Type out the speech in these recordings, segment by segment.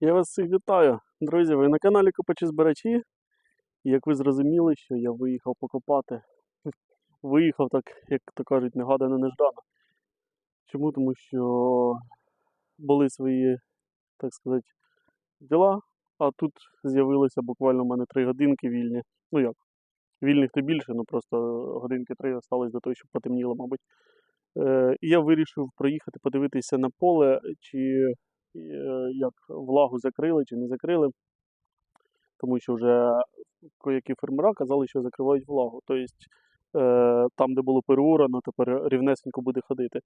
Я вас всіх вітаю. Друзі, ви на каналі Копачі Збирачі. Як ви зрозуміли, що я виїхав покопати. Виїхав так, як то кажуть, негадано неждано. Чому? Тому що були свої, так сказати, діла, а тут з'явилося буквально в мене три годинки вільні. Ну як, вільних то більше, ну просто годинки три остались до того, щоб потемніло, мабуть. Е, і я вирішив проїхати, подивитися на поле, чи як влагу закрили чи не закрили. Тому що вже коякі фермера казали, що закривають влагу. Тобто е, там, де було переорано, тепер рівнесенько буде ходити.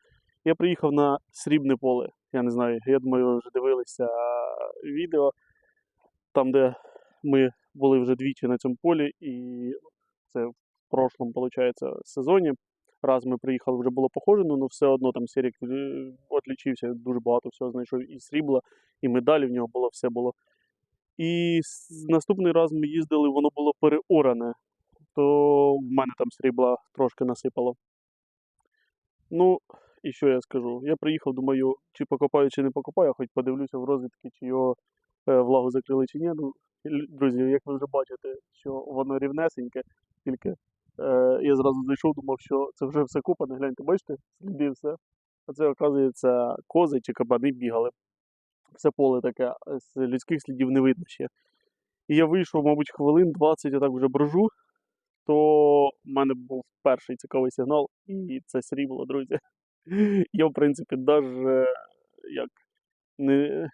Я приїхав на срібне поле. Я не знаю, я думаю, ви вже дивилися відео, там, де ми були вже двічі на цьому полі, і це в прошлому, виходить, сезоні. Раз ми приїхали, вже було похожено, але все одно там Серік е, отлічився, дуже багато всього знайшов і срібла, і медалі в нього було, все було. І наступний раз ми їздили, воно було переоране, то в мене там срібла трошки насипало. Ну, і що я скажу? Я приїхав, думаю, чи покопаю, чи не покопаю, хоч подивлюся в розвідки, чи його е, влагу закрили, чи ні. Ну, друзі, як ви вже бачите, що воно рівнесеньке, тільки е, я зразу зайшов, думав, що це вже все купане. Гляньте, бачите, сліди все. А це, оказується, кози чи кабани бігали. Все поле таке, з людських слідів не видно ще. І я вийшов, мабуть, хвилин 20, я так вже брожу, то в мене був перший цікавий сигнал, і це срібло, друзі. Я, в принципі, навіть як не,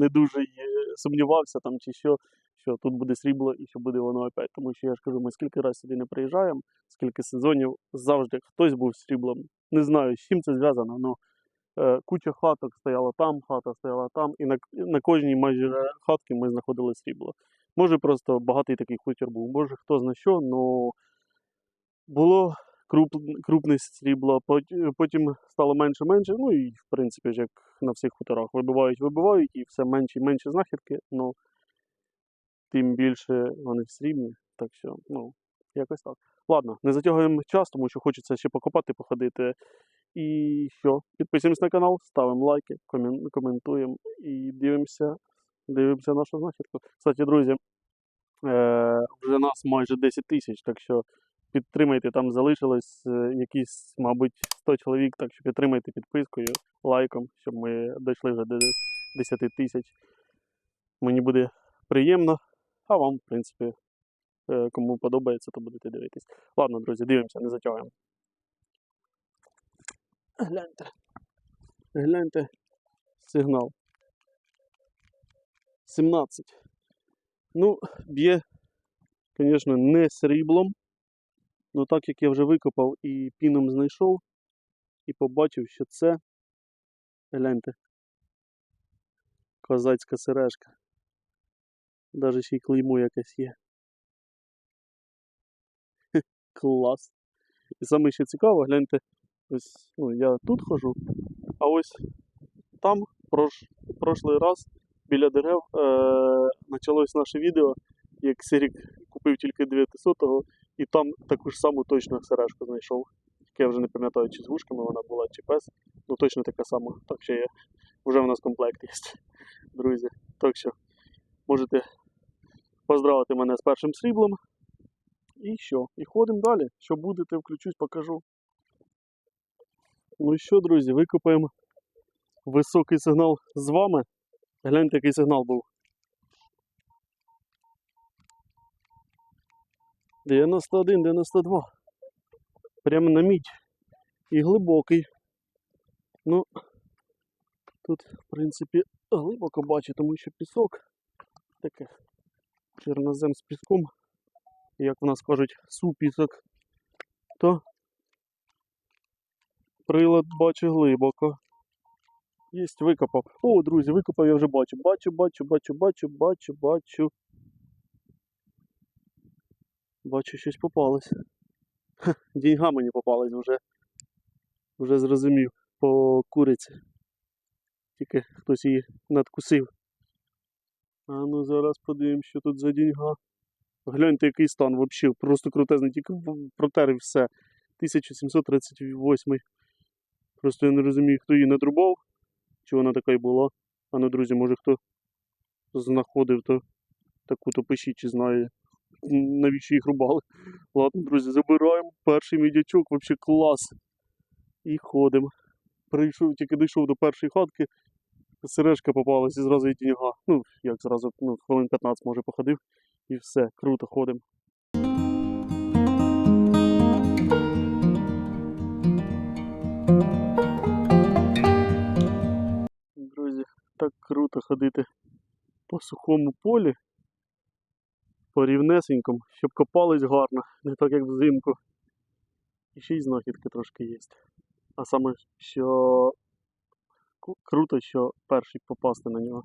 не дуже сумнівався там, чи що, що тут буде срібло і що буде воно опять. Тому що я ж кажу, ми скільки разів сюди не приїжджаємо, скільки сезонів, завжди хтось був сріблом. Не знаю, з чим це зв'язано, але е, куча хаток стояла там, хата стояла там, і на, на кожній майже хатці ми знаходили срібло. Може, просто багатий такий хутір був, може хто зна що, але було круп, крупне срібло, потім стало менше-менше, ну і в принципі ж як на всіх хуторах вибивають, вибивають, і все менше і менше знахідки, ну тим більше вони срібні, так що, ну, якось так. Ладно, не затягуємо час, тому що хочеться ще покопати, походити. І що? Підписуємось на канал, ставимо лайки, коментуємо і дивимося, дивимося нашу знахідку. Кстати, друзі, е, вже нас майже 10 тисяч, так що підтримайте, там залишилось е, якісь, мабуть, 100 чоловік, так що підтримайте підпискою, лайком, щоб ми дійшли вже до 10 тисяч. Мені буде приємно, а вам, в принципі, е, кому подобається, то будете дивитись. Ладно, друзі, дивимося, не затягуємо. Гляньте. Гляньте сигнал. 17. Ну, б'є, звісно, не сріблом. Ну так як я вже викопав і піном знайшов, і побачив, що це. Гляньте. Козацька сережка. Даже ще й клеймо якесь є. Клас. І саме ще цікаво, гляньте, ось ну, я тут хожу, а ось там прош, прошлий раз біля дерев е, почалось наше відео, як Сирік купив тільки 900-го, і там таку ж саму точно сережку знайшов. Я вже не пам'ятаю, чи з вушками вона була, чи без. Ну точно така сама. Так що є. Вже в нас комплект є, друзі. Так що можете поздравити мене з першим сріблом. І що? І ходимо далі. Що будете, включусь, покажу. Ну і що, друзі, викопаємо високий сигнал з вами. Гляньте, який сигнал був. 91, 92. Прямо на мідь. І глибокий. Ну, тут, в принципі, глибоко бачу, тому що пісок таке чорнозем з піском, як в нас кажуть, супісок, то прилад бачу глибоко. Єсть, викопав. О, друзі, викопав я вже бачу. Бачу, бачу, бачу, бачу, бачу, бачу. Бачу, щось попалось. Ха, Деньга мені попалась вже. Вже зрозумів по куриці. Тільки хтось її надкусив. А ну зараз подивимось, що тут за деньга. Гляньте, який стан взагалі. Просто крутезний, тільки протер і все. 1738. Просто я не розумію, хто її надрубав, чи вона така й була. А ну, друзі, може хто знаходив, то таку-то пишіть, чи знає, навіщо їх рубали. Ладно, друзі, забираємо перший мідячок, взагалі клас. І ходимо. Прийшов, тільки дійшов до першої хатки, сережка попалась і зразу і тіньга. Ну, як зразу, ну, хвилин 15 може походив, і все, круто, ходимо. Друзі, так круто ходити по сухому полі, по рівнесенькому, щоб копались гарно, не так як взимку. І ще й знахідки трошки є. А саме, що круто, що перший попасти на нього.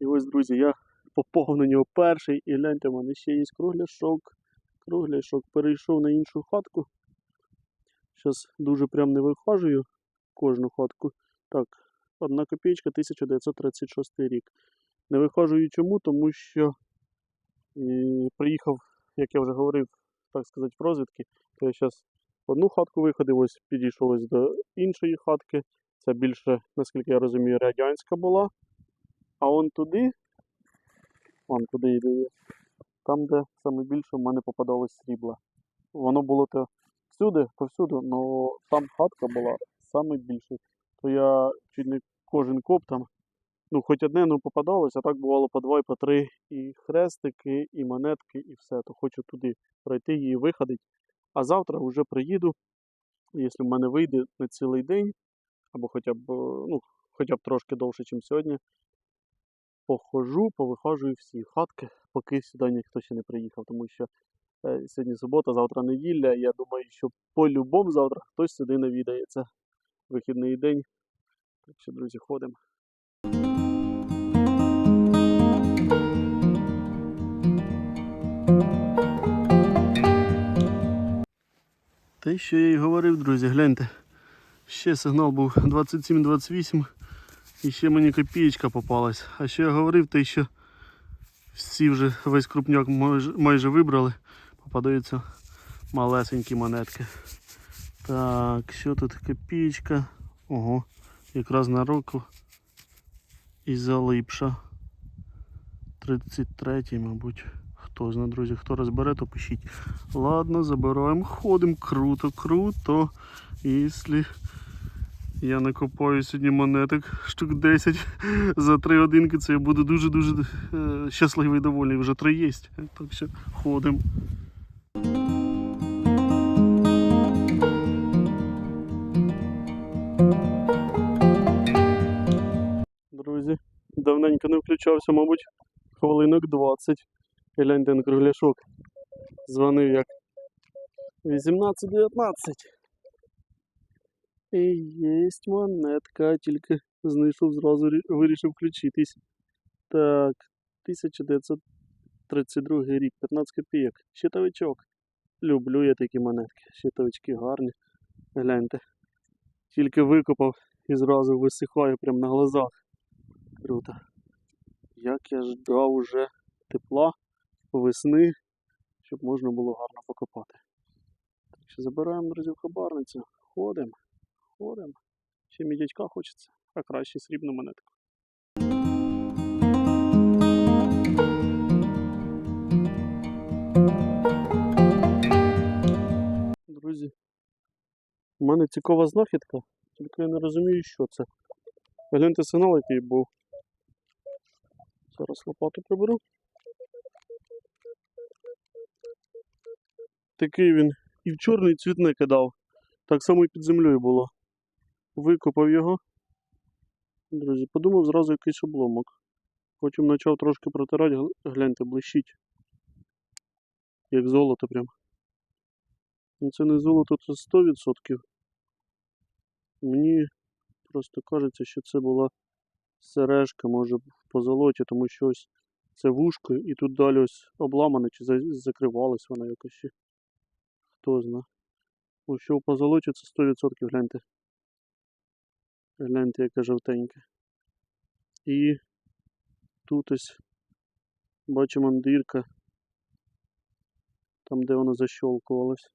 І ось, друзі, я попав на нього перший, і гляньте, в мене ще є кругляшок. Кругляшок перейшов на іншу хатку. Зараз дуже прям не вихажую кожну хатку. Так, одна копійка 1936 рік. Не вихажую чому, тому що приїхав, як я вже говорив, так сказати, в розвідки, то я зараз одну хатку виходив, ось підійшов ось до іншої хатки. Це більше, наскільки я розумію, радянська була. А он туди, вон туди йде, там, де саме більше в мене попадалось срібла. Воно було то всюди, повсюди, але там хатка була саме. То я чуть не кожен коп там, ну хоч одне ну, попадалось, а так бувало по два і по три і хрестики, і монетки, і все. То хочу туди пройти її виходити. А завтра вже приїду, якщо в мене вийде на цілий день, або хоча б, е, ну, хоча б трошки довше, ніж сьогодні, похожу, повихажую всі хатки, поки сюди ніхто ще не приїхав, тому що е, сьогодні субота, завтра неділя. Я думаю, що по-любому завтра хтось сюди навідається. Вихідний день. Так що, друзі, ходимо. Те, що я і говорив, друзі, гляньте. Ще сигнал був 27-28 і ще мені копієчка попалась. А що я говорив, те, що всі вже весь крупняк майже, майже вибрали. Попадаються малесенькі монетки. Так, що тут копієчка? Ого, якраз на року і залипша. 33-й, мабуть. Хто знає, друзі, хто розбере, то пишіть. Ладно, забираємо, ходимо. Круто, круто. Якщо я накопаю сьогодні монеток штук 10 за 3 годинки, це я буду дуже-дуже е, щасливий і довольний. Вже 3 є. Так що ходимо. Друзі, давненько не включався, мабуть, хвилинок 20. І гляньте на кругляшок. Дзвонив як 18-19. І єсть монетка, тільки знайшов зразу вирішив включитись. Так, 1932 рік, 15 копійок. Щитовичок. Люблю я такі монетки. Щитовички гарні. Гляньте. Тільки викопав і зразу висихає прямо на глазах. Круто. Як я ждав уже тепла, весни, щоб можна було гарно покопати. Так що забираємо друзів хабарницю, ходимо, ходимо. Ще мідячка хочеться, а краще срібну монетку. Друзі, у мене цікава знахідка, тільки я не розумію, що це. Гляньте сигнал, який був. Зараз лопату приберу. Такий він і в чорний цвіт кидав. Так само і під землею було. Викопав його. Друзі, подумав зразу якийсь обломок. Потім почав трошки протирати, гляньте, блищить. Як золото прям. Ну це не золото, це 100%. Мені просто кажеться, що це була сережка, може в позолоті, тому що ось це вушко і тут далі ось обламане чи за- закривалась вона якось ще. Хто зна. Ось що в позолоті це 100% гляньте. Гляньте, яке жовтеньке. І тут ось бачимо дирка. Там, де воно защолкувалось.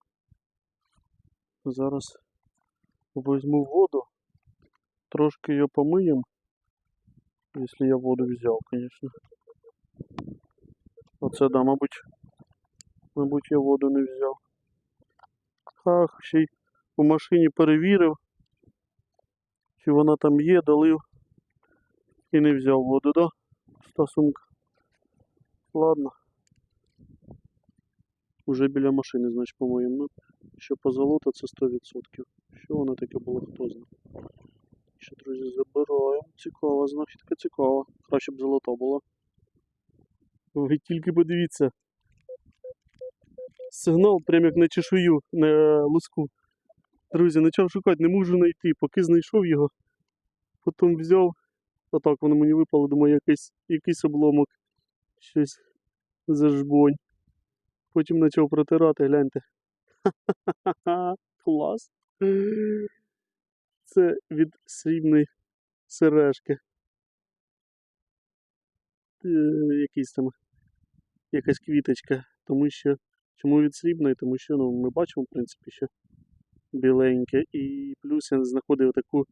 Зараз візьму воду, трошки її помиємо. Если я воду взял, конечно. Оце да, мабуть. Мабуть, я воду не взяв. Ах, ще й у машині перевірив, чи вона там є, долив. І не взяв воду, да? Та сумка. Ладно. Уже біля машини, значить, по-моєму. Ну, що позолота це 100%. Що воно таке було, хто знає. Що, друзі, забираємо. Цікава, знахідка цікава. Краще б золота була. Ви тільки подивіться. Сигнал прям як на чешую, на луску. Друзі, почав шукати, не можу знайти. Поки знайшов його, потім взяв. Отак воно мені випало, думаю, якийсь, якийсь обломок. Щось зажбонь. Потім почав протирати, гляньте. Ха-ха-ха, клас. Це від срібної сережки. Е, якийсь там якась квіточка. Тому що. Чому від срібної? Тому що ну, ми бачимо, в принципі, що біленьке. І плюс я знаходив таку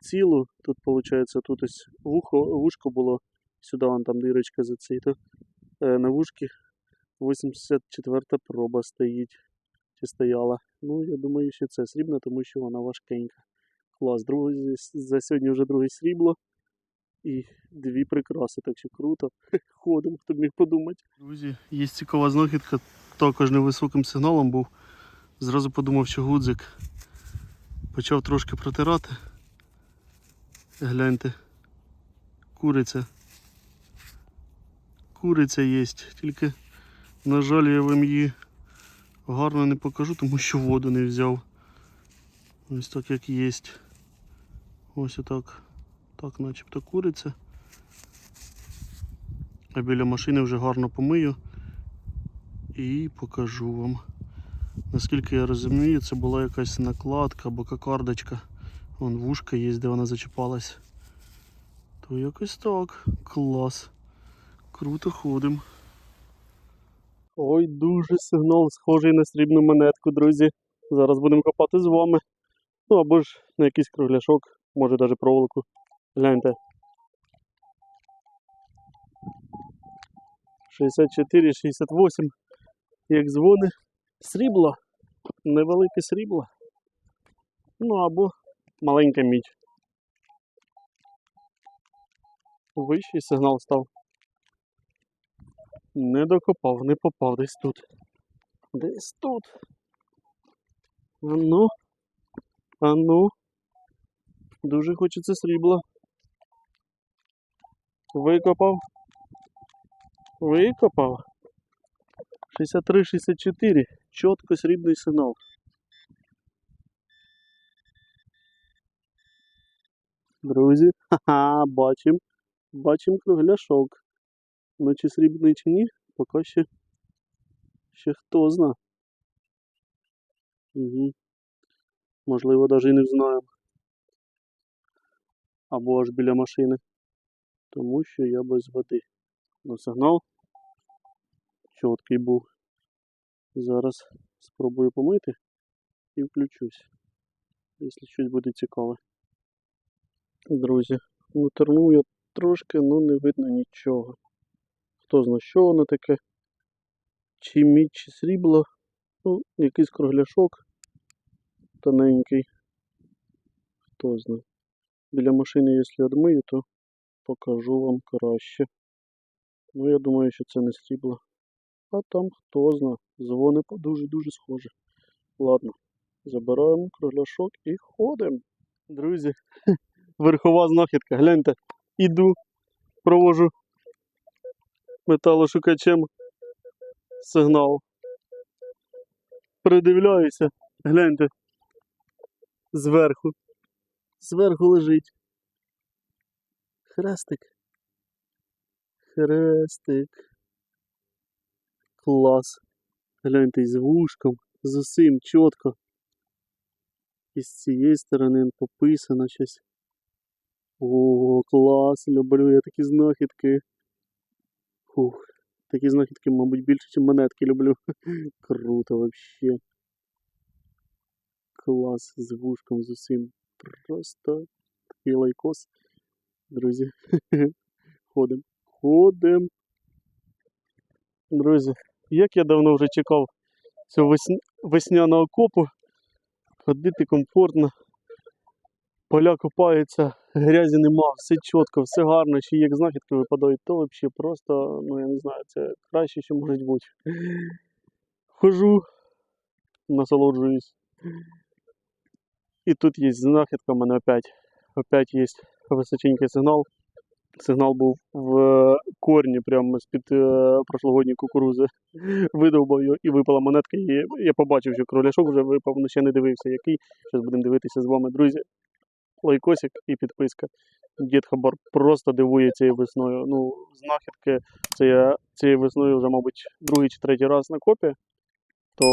цілу. Тут, виходить, тут ось вухо, вушко було. Сюди вон там дирочка за цей. То, на вушки 84-та проба стоїть. Чи стояла. Ну, я думаю, що це срібна, тому що вона важкенька. Клас, другий, за сьогодні вже друге срібло. І дві прикраси, так що круто. Ходимо, хто б міг подумати. Друзі, є цікава знахідка, також невисоким сигналом був. Зразу подумав, що гудзик. Почав трошки протирати. Гляньте. Куриця. Куриця є, тільки, на жаль, я вам її гарно не покажу, тому що воду не взяв. Ось так як є. Ось отак. Так, начебто куриця. А біля машини вже гарно помию і покажу вам. Наскільки я розумію, це була якась накладка або кокардочка. Вон вушка є, де вона зачіпалась. То якось так. Клас. Круто ходим. Ой, дуже сигнал схожий на срібну монетку, друзі. Зараз будемо копати з вами. Ну або ж на якийсь кругляшок, може навіть проволоку. Гляньте. 64, 68. Як дзвони. Срібло. Невелике срібло. Ну або маленька мідь. Вищий сигнал став. Не докопав, не попав десь тут. Десь тут. А ну. А ну. Дуже хочеться срібла. Викопав. Викопав. 63-64. Чітко срібний сигнал. Друзі, ха-ха, бачим. Бачим кругляшок. Ну чи срібний чи ні, поки ще, ще хто зна. Угу. Можливо, навіть і не знаємо. Або аж біля машини. Тому що я без води. Ну, сигнал чіткий був. Зараз спробую помити і включусь. Якщо щось буде цікаве. Друзі, натернув я трошки, але не видно нічого. Хто знає, що воно таке. Чи мідь, чи срібло. Ну, якийсь кругляшок тоненький. Хто знає. Біля машини, якщо відмию, то покажу вам краще. Ну, я думаю, що це не срібло. А там хто зна. Дзвони дуже-дуже схожі. Ладно, забираємо кругляшок і ходимо. Друзі, верхова знахідка. Гляньте, іду, провожу металошукачем сигнал. Придивляюся, гляньте. Зверху. Зверху лежить. Хрестик. Хрестик. Клас. Гляньте з вушком, з усім чітко. І з цієї сторони пописано щось. О, клас, люблю я такі знахідки. Фух, такі знахідки, мабуть, більше, ніж монетки люблю. Круто вообще. Клас з вушком з усім. Просто такий лайкос. Друзі. Ходим. Ходим. Друзі, як я давно вже чекав цього весня... весняного копу. Ходити комфортно. Поля копаються, грязі нема, все чітко, все гарно, ще як знахідки випадають, то взагалі просто, ну я не знаю, це краще, що може бути. Хожу, насолоджуюсь. І тут є знахідка, в мене опять, опять є височенький сигнал. Сигнал був в корні прямо з-під е, прошлогодньої кукурузи. Видовбав його і випала монетка. І я побачив, що кроляшок вже випав, але ще не дивився, який. Зараз будемо дивитися з вами, друзі. Лайкосик і підписка. Дід Хабар просто дивує цією весною. Ну, знахідки це я цією весною вже, мабуть, другий чи третій раз на копі, то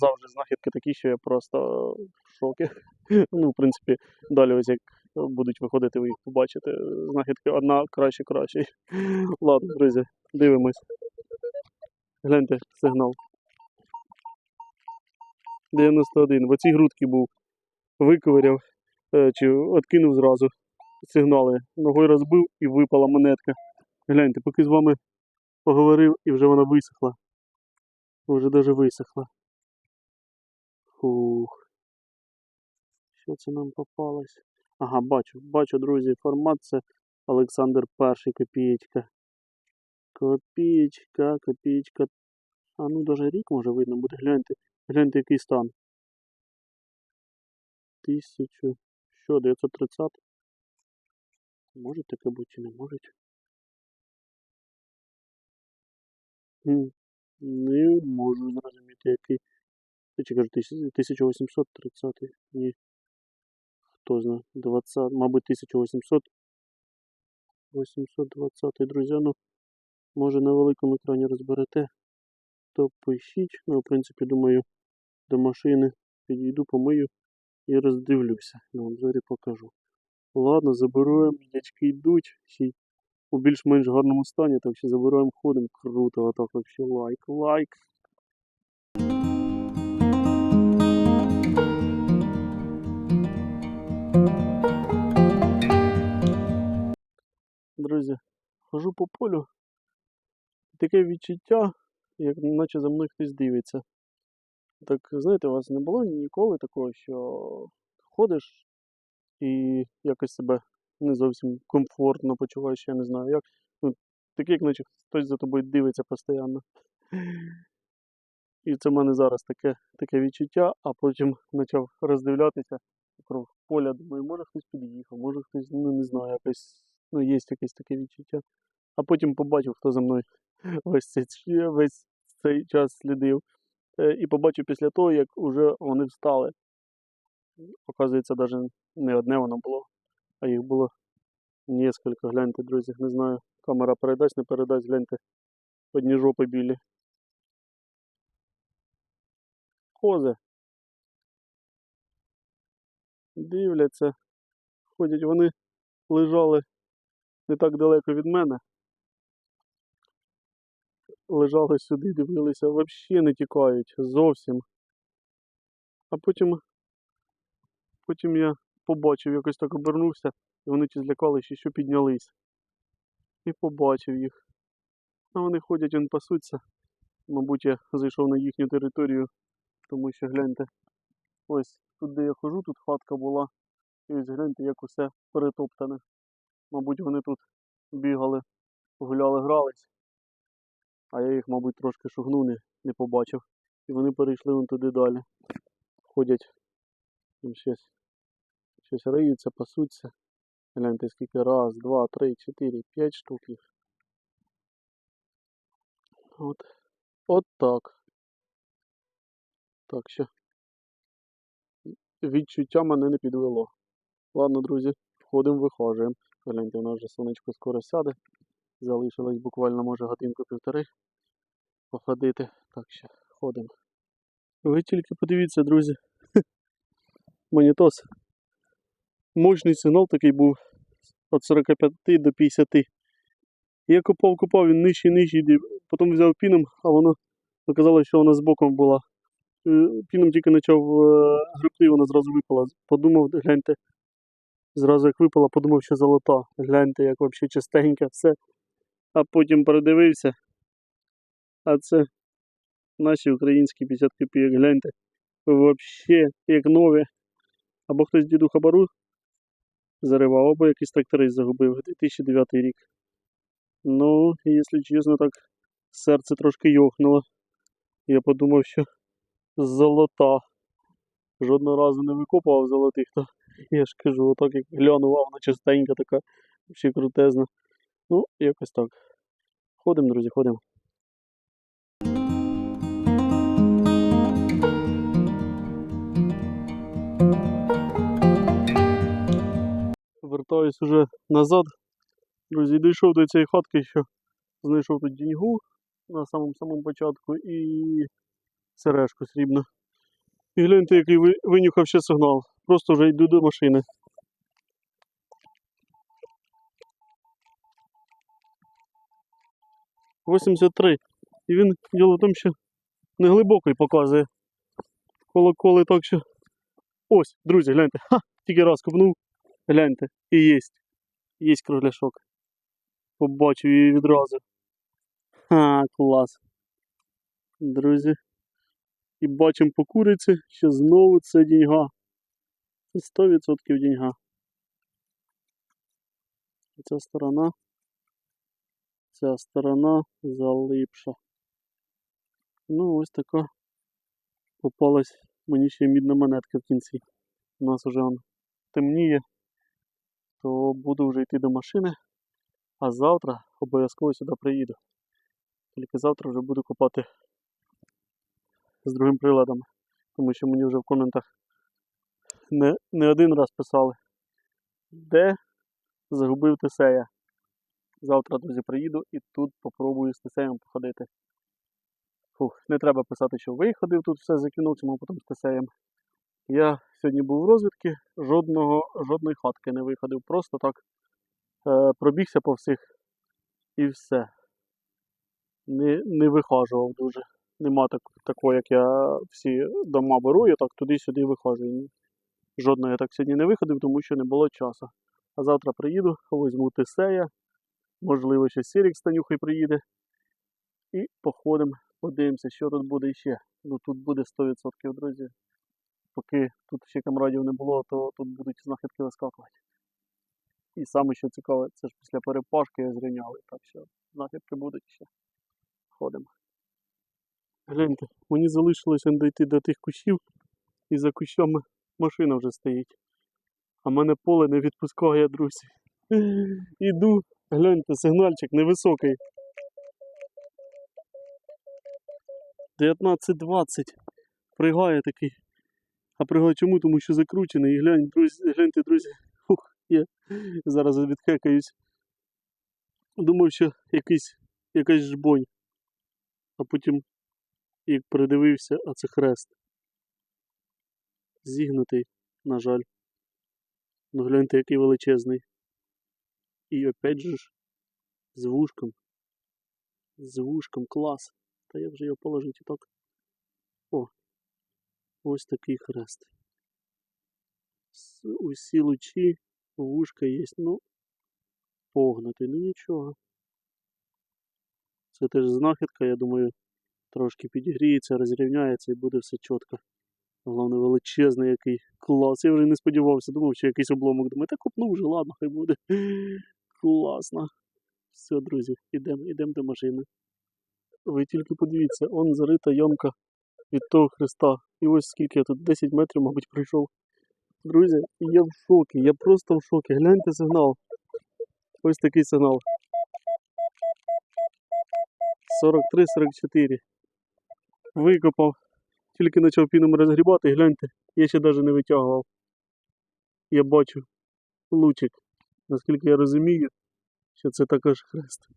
завжди знахідки такі, що я просто в шокі. Ну, в принципі, далі ось як будуть виходити, ви їх побачите. Знахідки одна краще краще. Ладно, друзі, дивимось. Гляньте сигнал. 91. В оцій грудки був. Виковиряв е, чи откинув зразу сигнали. Ногою розбив і випала монетка. Гляньте, поки з вами поговорив і вже вона висохла. Вже навіть висохла. Фух. Що це нам попалось? Ага, бачу, бачу, друзі, формат це Олександр перший копієчка. Копієчка, копієчка. А ну даже рік може видно буде. Гляньте, гляньте, який стан. Тисячу. Що, 930? Може таке бути чи не може? Не можу зрозуміти, який. Я кажу, 1830. Ні. Хто знає, 20, мабуть, 1800. 820, друзі, ну, може на великому екрані розберете, то пишіть. Ну, в принципі, думаю, до машини підійду, помию і роздивлюся. На обзорі покажу. Ладно, забираємо, дядьки йдуть. Ще у більш-менш гарному стані, так що забираємо, ходимо. Круто, отак вообще лайк, лайк. Друзі, хожу по полю. Таке відчуття, як наче за мною хтось дивиться. Так, знаєте, у вас не було ніколи такого, що ходиш і якось себе не зовсім комфортно почуваєш, я не знаю як. Ну, таке, як наче хтось за тобою дивиться постійно. І це в мене зараз таке, таке відчуття, а потім почав роздивлятися кров поля, думаю, може хтось під'їхав, може хтось, ну не знаю, якось, ну є якесь таке відчуття. А потім побачив, хто за мною весь цей, весь цей час слідив. І побачив після того, як вже вони встали. Оказується, навіть не одне воно було, а їх було несколько. Гляньте, друзі, не знаю, камера передасть, не передасть, гляньте. Одні жопи білі. Кози. Дивляться. Ходять, вони лежали не так далеко від мене. Лежали сюди, дивилися, взагалі не тікають зовсім. А потім, потім я побачив, якось так обернувся, і вони чи злякалися, що піднялись. І побачив їх. А вони ходять, він пасуться. Мабуть, я зайшов на їхню територію, тому що гляньте, ось тут, де я хожу, тут хатка була. І ось гляньте, як усе перетоптане. Мабуть, вони тут бігали, гуляли, грались. А я їх, мабуть, трошки шугнув, не, не побачив. І вони перейшли вон туди далі. Ходять, там щось, щось риються, пасуться. Гляньте, скільки раз, два, три, чотири, п'ять штук їх. От. От так. Так що. Відчуття мене не підвело. Ладно, друзі, входимо, вихожуємо. Гляньте, у нас вже сонечко скоро сяде. Залишилось буквально, може, годинку-півтори походити. Так що, ходимо. Ви тільки подивіться, друзі. Монітос. Мощний сигнал такий був від 45 до 50. Я копав, копав, він нижчий, нижчий, потім взяв піном, а воно оказалось, що вона з боком була. Е, Піном тільки почав е, гребти, вона зразу випала. Подумав, гляньте, зразу як випала, подумав, що золота. Гляньте, як взагалі чистеньке все. А потім передивився. А це наші українські 50 копійок. Гляньте. Вообще, як нові. Або хтось діду хабару заривав, або якийсь тракторист загубив. 2009 рік. Ну, якщо чесно, так серце трошки йохнуло. Я подумав, що золота. Жодного разу не викопував золотих, то я ж кажу, отак як глянув, вона чистенька така, ще крутезна. Ну, якось так. Ходимо, друзі, ходимо. Вертаюсь уже назад. Друзі, дійшов до цієї хатки, що знайшов тут діньгу на самому самому початку і сережку срібну. І гляньте, який винюхав ще сигнал. Просто вже йду до машини. Вісімдесят три. І він діло в тому, що не глибокий показує. Колоколи так що. Ось, друзі, гляньте. Ха! Тільки раз копнув. Гляньте. І єсть. Єсть кругляшок. Побачив її відразу. Ха, клас. Друзі. І бачимо по куриці, що знову це діньга. Це 100% діньга. Ця сторона. Ця сторона залипша. Ну, ось така попалась мені ще мідна монетка в кінці. У нас вже темніє, то буду вже йти до машини, а завтра обов'язково сюди приїду. Тільки завтра вже буду копати з другим приладом, тому що мені вже в коментах не, не один раз писали, де загубив Тесея. Завтра, друзі, приїду і тут попробую з Тесеєм походити. Фух, не треба писати, що виходив тут все закинув, чому потім з Тесеєм. Я сьогодні був у розвідки, жодного, жодної хатки не виходив. Просто так е, пробігся по всіх і все. Не, не вихажував дуже. Нема так, такого, як я всі дома беру, я так туди-сюди виходжу. Жодного я так сьогодні не виходив, тому що не було часу. А завтра приїду, візьму Тесея, можливо, ще Сірік з Танюхою приїде. І походимо, подивимося, що тут буде ще. Ну тут буде 100%, друзі. Поки тут ще камрадів не було, то тут будуть знахідки вискакувати. І саме що цікаве, це ж після перепашки зрівняли, так що знахідки будуть ще. Ходимо. Гляньте, мені залишилося дійти до тих кущів, і за кущами машина вже стоїть. А мене поле не відпускає, друзі. Іду, гляньте, сигнальчик невисокий. 19.20. Пригає такий. А пригає чому? Тому що закручений. І глянь, друзі, гляньте, друзі. Фух, я зараз відхекаюсь. Думав, що якийсь, якась жбонь. А потім, як передивився, а це хрест. Зігнутий, на жаль. Ну гляньте, який величезний. І опять же ж, з вушком. З вушком, клас. Та як же його положити так? О, ось такий хрест. Усі лучі, вушка є, ну, погнутий, ну нічого. Це теж знахідка, я думаю, трошки підігріється, розрівняється і буде все чітко. Головне, величезний який клас. Я вже не сподівався, думав, що якийсь обломок. Думаю, та копнув вже, ладно, хай буде. Класно. Все, друзі, ідемо ідем до машини. Ви тільки подивіться, он зарита ямка від того хреста. І ось скільки я тут 10 метрів, мабуть, пройшов. Друзі, я в шокі, я просто в шокі. Гляньте сигнал. Ось такий сигнал. 43-44. Викопав. Тільки почав піном розгрібати, гляньте, я ще навіть не витягував. Я бачу лучик. Наскільки я розумію, що це також хрест.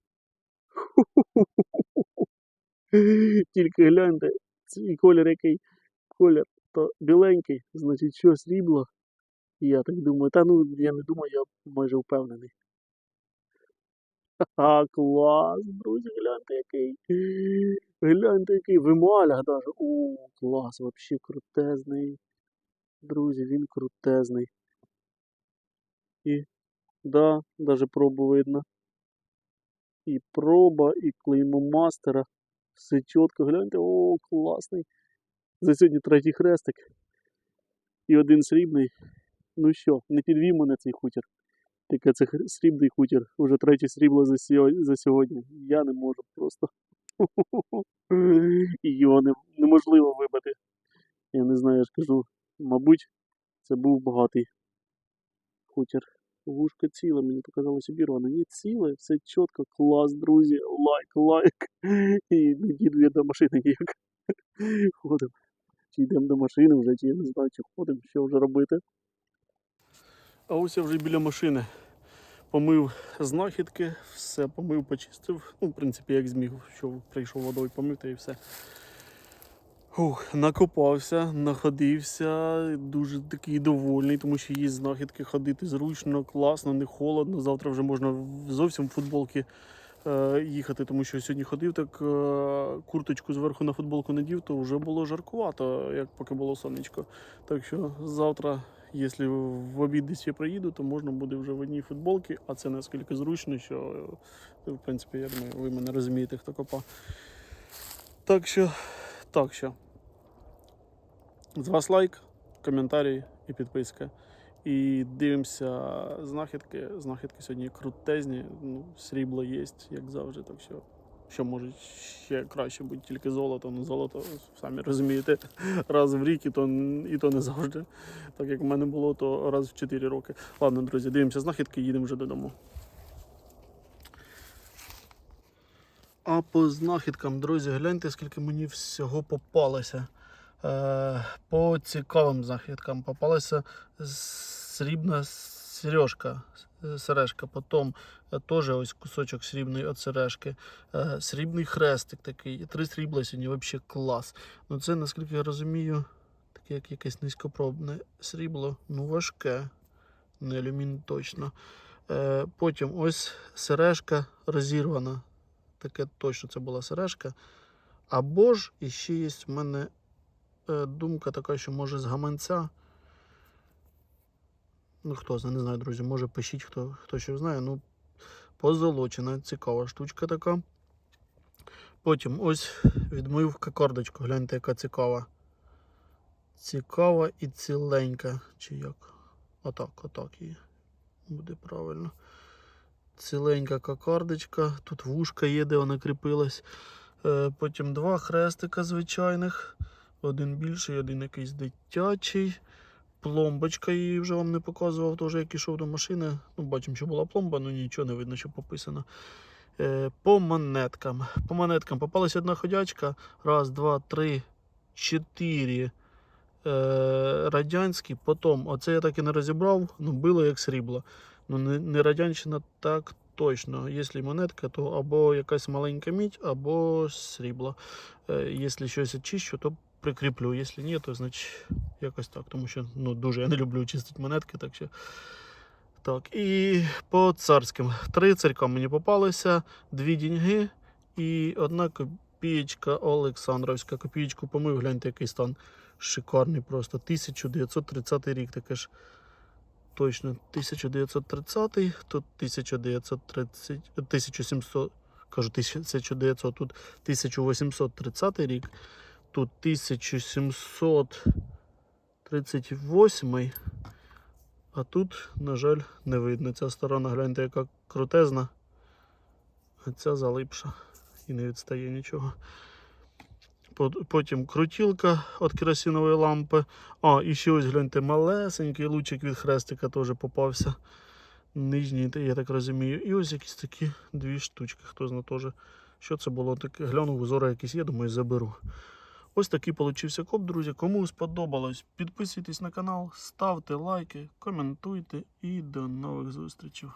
Тільки гляньте, цей колір який колір, то біленький, значить що срібло. Я так думаю, та ну я не думаю, я майже впевнений. Ха, клас, друзі, гляньте який. Гляньте який вималя даже. О, клас, вообще крутезний. Друзі, він крутезний. І да, даже пробу видно. І проба, і клеймо мастера. Все чітко, гляньте, о, класний. За сьогодні третій хрестик. І один срібний. Ну що, не підвів мене цей хутір. Таке це срібний хутір. Уже третє срібло за, сьо- за сьогодні. Я не можу просто. Його не, неможливо вибити. Я не знаю, я ж кажу. Мабуть, це був багатий хутір. Вушка ціла, мені показалось обірвана. Ні, ціле, все чітко, клас, друзі, лайк, лайк. І не діду до машини ніяк. Ходимо. Чи йдемо до машини вже, чи я не знаю, чи ходимо, що вже робити. А ось я вже біля машини. Помив знахідки, все помив, почистив. Ну, в принципі, як зміг, що прийшов водою помив та і все. Ух, накопався, находився, дуже такий довольний, тому що є знахідки ходити зручно, класно, не холодно. Завтра вже можна зовсім в футболки е, їхати, тому що сьогодні ходив, так е, курточку зверху на футболку надів, то вже було жаркувато, як поки було сонечко. Так що завтра, якщо в обід десь я приїду, то можна буде вже в одній футболці, а це наскільки зручно, що в принципі, я думаю, ви мене розумієте, хто копав. Так що, так що. З вас лайк, коментарі і підписка. І дивимося знахідки. Знахідки сьогодні крутезні. Ну, срібло є, як завжди. Так що, що може ще краще бути тільки золото. Ну, золото, самі розумієте, раз в рік і то, і то не завжди. Так як в мене було, то раз в 4 роки. Ладно, друзі, дивимося знахідки, їдемо вже додому. А по знахідкам, друзі, гляньте, скільки мені всього попалося. Е, по цікавим знахідкам попалася срібна сережка. Сережка, потім е, теж ось кусочок срібної сережки, е, срібний хрестик такий, три срібла сьогодні, взагалі клас. Ну це, наскільки я розумію, таке як якесь низькопробне срібло, ну важке, не алюміній точно. Е, потім ось сережка розірвана. Таке точно це була сережка. Або ж іще є в мене думка така, що може з гаманця. Ну, хто знає, не знаю, друзі, може пишіть, хто, хто що знає. Ну, позолочена, цікава штучка така. Потім ось відмивка карточку. Гляньте, яка цікава. Цікава і ціленька. Чи як? Отак, отак її. Буде правильно. Ціленька кокардочка. Тут вушка є, де вона кріпилась. Е, Потім два хрестика звичайних. Один більший, один якийсь дитячий. Пломбочка її вже вам не показував, теж як ішов до машини. Ну, бачимо, що була пломба, але нічого не видно, що пописано. Е, по монеткам. По монеткам попалась одна ходячка. Раз, два, три, чотири. Е, радянські. Потім, оце я так і не розібрав, ну було як срібло. Ну, не, не радянщина так точно. Якщо монетка, то або якась маленька мідь, або срібло. Е, якщо щось очищу, то прикріплю. Якщо ні, то значить якось так. Тому що ну, дуже я не люблю чистити монетки. Так що. Так, і по царським. Три царька мені попалися, дві діньги і одна копієчка Олександровська. Копієчку помив, гляньте, який стан шикарний просто. 1930 рік таке ж. Точно 1930, тут 1930, 1700, кажу 1900, тут 1830 рік, тут 1738, а тут, на жаль, не видно. Ця сторона, гляньте, яка крутезна, а ця залипша і не відстає нічого. Потім крутілка від керосинової лампи. А, і ще ось гляньте, малесенький лучик від хрестика теж попався. Нижній, я так розумію. І ось якісь такі дві штучки. Хто знає теж, що це було таке. Глянув, узори якісь є, думаю, заберу. Ось такий получився коп, друзі. Кому сподобалось, підписуйтесь на канал, ставте лайки, коментуйте і до нових зустрічей.